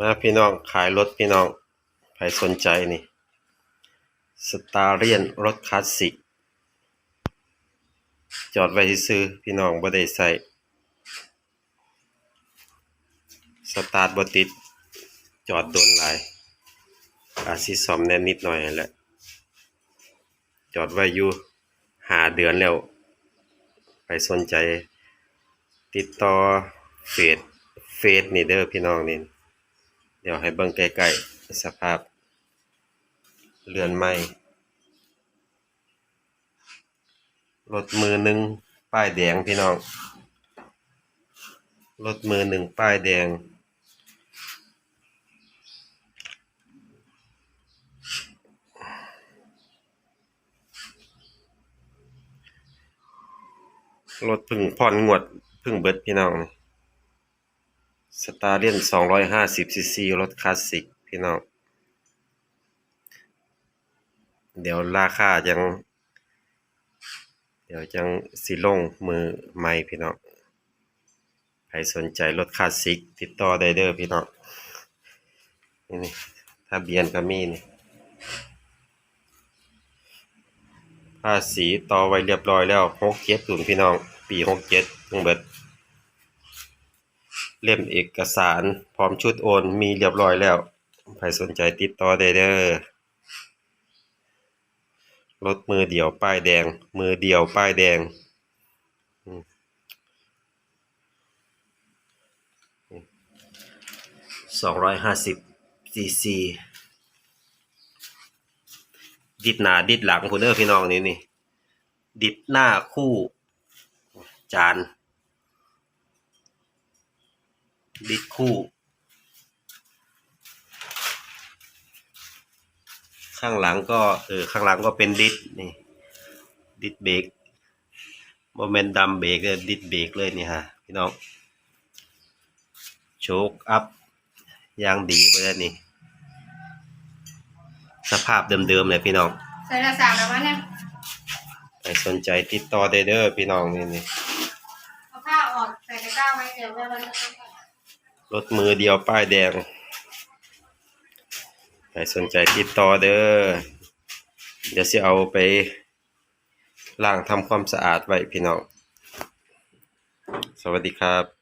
มาพี่น้องขายรถพี่น้องใครสนใจนี่สตาร์เรียนรถคลาสสิก จอดไว้ซื้อพี่น้องบ่ได้ใส่สตาร์ทบ่ติด จอดโดนหลายอาจสิซ่อมแน่นิดหน่อยนั่แหละ จอดไว้อยู่หาเดือนแล้วใครสนใจ ติดต่อเฟซเฟซนี่เด้อพี่น้องนี่ ดี๋ยวให้เบิ่งใกล้ๆสภาพ เรือนใหม่ รถมือหนึ่งป้ายแดงพี่น้อง รถมือหนึ่งป้ายแดง รถพึ่งผ่อนงวดพึ่งเบิดพี่น้องนี่ สตาร์เลียนสองร้อยห้าสิบซีซีรถคลาสสิกพี่น้อง เดี๋ยวราคาจัง เดี๋ยวจังสิลงมือใหม่พี่น้อง ใครสนใจรถคลาสสิก ติดต่อได้เด้อพี่น้องนี่นี่ทะเบียนก็มีนี่ภาษีต่อไว้เรียบร้อยแล้วหกเจ็ดศูนย์พี่น้อง ปีหกเจ็ดทั้งเบิด เล่มเอกสาร พร้อมชุดโอนมีเรียบร้อยแล้วใครสนใจติดต่อได้เด้อรถมือเดียวป้ายแดง มือเดียวป้ายแดงสองร้อยห้าสิบซีซีดิดหน้าดิดหลังคุณเด้อพี่น้องนี่นี่ ดิดหน้าคู่ จาน ดิดคู่ ข้างหลังก็เออข้างหลังก็เป็นดิดนี่ ดิดเบรกโมเมนต์ดัมเบรกเลยดิดเบรกเลยนี่ฮะพี่น้องโชคอัพยางดีไปแล้วนี่ สภาพเดิมๆเลยพี่น้องใส่ละสามแล้ววะเนี่ยใครสนใจติดต่อได้เด้อพี่น้องนี่นี่เอาผ้าออกใส่ตะกร้าไว้เดี๋ยวเราจะ รถมือเดียวป้ายแดงใครสนใจติดต่อเด้อเดี๋ยวสิเอาไปล้างทำความสะอาดไว้พี่น้อง สวัสดีครับ